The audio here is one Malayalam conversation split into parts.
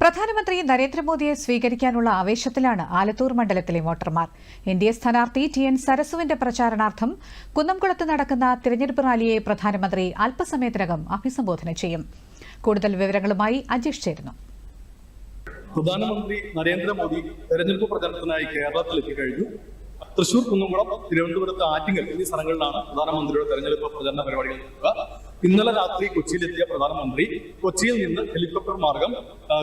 പ്രധാനമന്ത്രി നരേന്ദ്രമോദിയെ സ്വീകരിക്കാനുള്ള ആവേശത്തിലാണ് ആലത്തൂർ മണ്ഡലത്തിലെ വോട്ടർമാർ. എൻ ഡി എ സ്ഥാനാർത്ഥി ടി എൻ സരസുവിന്റെ പ്രചാരണാർത്ഥം കുന്നംകുളത്ത് നടക്കുന്ന തിരഞ്ഞെടുപ്പ് റാലിയെ പ്രധാനമന്ത്രി അല്പസമയത്തിനകം അഭിസംബോധന ചെയ്യും. കൂടുതൽ വിവരങ്ങളുമായി അജീഷ് ചേരുന്നു. പ്രധാനമന്ത്രി നരേന്ദ്രമോദി തെരഞ്ഞെടുപ്പ് പ്രചാരണത്തിനായി കേരളത്തിൽ എത്തിക്കഴിഞ്ഞു തൃശൂർ കുന്നംകുളം തിരുവനന്തപുരത്ത് ആറ്റിങ്ങൽ എന്നീ സ്ഥലങ്ങളിലാണ് പ്രധാനമന്ത്രിയുടെ തെരഞ്ഞെടുപ്പ് പ്രചരണ പരിപാടികൾ നടക്കുക. ഇന്നലെ രാത്രി കൊച്ചിയിലെത്തിയ പ്രധാനമന്ത്രി കൊച്ചിയിൽ നിന്ന് ഹെലികോപ്റ്റർ മാർഗം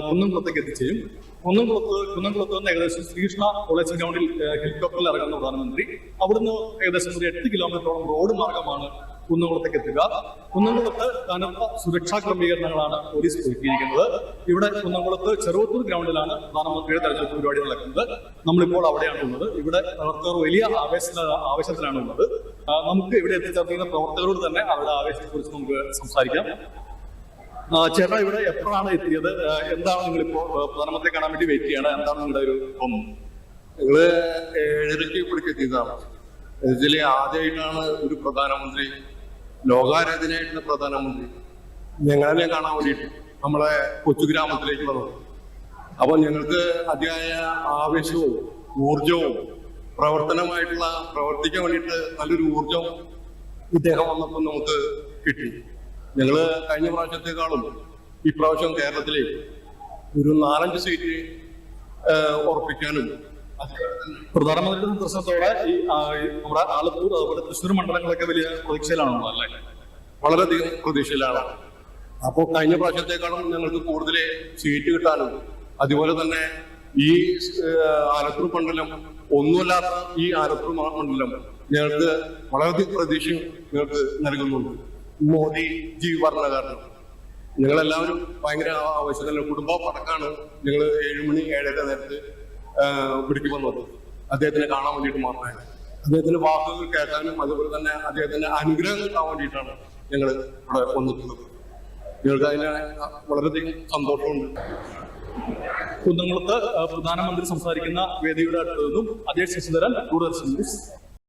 കുന്നംകുളത്തേക്ക് എത്തിച്ചേരും. കുന്നംകുളത്ത് കുന്നംകുളത്ത് നിന്ന് ഏകദേശം ശ്രീകൃഷ്ണ കോളേജ് ഗ്രൗണ്ടിൽ ഹെലികോപ്റ്ററിൽ ഇറങ്ങുന്ന പ്രധാനമന്ത്രി. അവിടുന്ന് ഏകദേശം ഒരു എട്ട് കിലോമീറ്ററോളം റോഡ് മാർഗമാണ് കുന്നംകുളത്തേക്ക് എത്തുക. കുന്നംകുളത്ത് കനത്ത സുരക്ഷാ ക്രമീകരണങ്ങളാണ് പോലീസ് ഒരുക്കിയിരിക്കുന്നത്. ഇവിടെ കുന്നംകുളത്ത് ചെറുവത്തൂർ ഗ്രൗണ്ടിലാണ് പ്രധാനമന്ത്രിയുടെ തെരഞ്ഞെടുപ്പ് പരിപാടി നടക്കുന്നത്. നമ്മളിപ്പോൾ അവിടെയാണ് ഉള്ളത്. ഇവിടെ പ്രവർത്തകർ വലിയ ആവേശ ആവേശത്തിലാണ് ഉള്ളത്. നമുക്ക് ഇവിടെ എത്തിച്ചേർന്നിരുന്ന പ്രവർത്തകരോട് തന്നെ അവരുടെ ആവേശത്തെ കുറിച്ച് നമുക്ക് സംസാരിക്കാം. ചേട്ടാ ഇവിടെ എപ്പോഴാണ് എത്തിയത്? എന്താണ് നിങ്ങൾ ഇപ്പോ പ്രധാനമന്ത്രി കാണാൻ വേണ്ടി വെയിറ്റ് ചെയ്യണം? എന്താണ് നിങ്ങളുടെ ഒരു തോന്നുന്നു ഞങ്ങൾ ഏഴരയ്ക്ക് ഇവിടേക്ക് എത്തിയതാണ്. ഇതിൽ ആദ്യമായിട്ടാണ് ഒരു പ്രധാനമന്ത്രി ലോകാരാധനയായിട്ടുള്ള പ്രധാനമന്ത്രി ഞങ്ങളെ കാണാൻ വേണ്ടിയിട്ട് നമ്മളെ കൊച്ചു ഗ്രാമത്തിലേക്ക് വന്നത്. അപ്പൊ ഞങ്ങൾക്ക് അതിയായ ആവേശവും ഊർജവും പ്രവർത്തനമായിട്ടുള്ള പ്രവർത്തിക്കാൻ വേണ്ടിയിട്ട് നല്ലൊരു ഊർജം ഇദ്ദേഹം വന്നപ്പോൾ നമുക്ക് കിട്ടി. ഞങ്ങൾ കഴിഞ്ഞ പ്രാവശ്യത്തെക്കാളും ഇപ്രാവശ്യം കേരളത്തിലെ ഒരു നാലഞ്ച് സീറ്റ് ഉറപ്പിക്കാനും പ്രധാനമന്ത്രിയുടെ നിർദ്ദേശത്തോടെ ഈ ഈ നമ്മുടെ ആലത്തൂർ അതുപോലെ തൃശ്ശൂർ മണ്ഡലങ്ങളൊക്കെ വലിയ പ്രതീക്ഷയിലാണുള്ളത് അല്ലേ? വളരെയധികം പ്രതീക്ഷയിലാണ്. അപ്പോൾ കഴിഞ്ഞ പ്രാവശ്യത്തെക്കാളും ഞങ്ങൾക്ക് കൂടുതൽ സീറ്റ് കിട്ടാനും അതുപോലെ തന്നെ ഈ ആലത്തൂർ മണ്ഡലം ഒന്നുമല്ലാത്ത ഈ ആലത്തൂർ മണ്ഡലം ഞങ്ങൾക്ക് വളരെയധികം പ്രതീക്ഷ ഞങ്ങൾക്ക് നൽകുന്നുണ്ട്. മോദി ജി പറഞ്ഞ കാരണം ഞങ്ങളെല്ലാവരും ഭയങ്കര ആവശ്യത്തില്ല കുടുംബ പടക്കാണ് ഞങ്ങൾ ഏഴുമണി ഏഴര നേരത്ത് പിടിക്കു വന്നത്. അദ്ദേഹത്തിനെ കാണാൻ വേണ്ടിയിട്ട് മാത്രമാണ് അദ്ദേഹത്തിന്റെ വാക്കുകൾ കേൾക്കാനും അതുപോലെ തന്നെ അദ്ദേഹത്തിന്റെ അനുഗ്രഹം കിട്ടാൻ വേണ്ടിയിട്ടാണ് ഞങ്ങൾ ഇവിടെ വന്നിട്ടുള്ളത്. ഞങ്ങൾക്ക് അതിന് വളരെയധികം സന്തോഷമുണ്ട്. കുന്നംകുളത്ത് പ്രധാനമന്ത്രി സംസാരിക്കുന്ന വേദിയുടെ അടുത്ത് നിന്നും അജയ് ശശിധരൻ ദൂരദർശൻ ന്യൂസ്.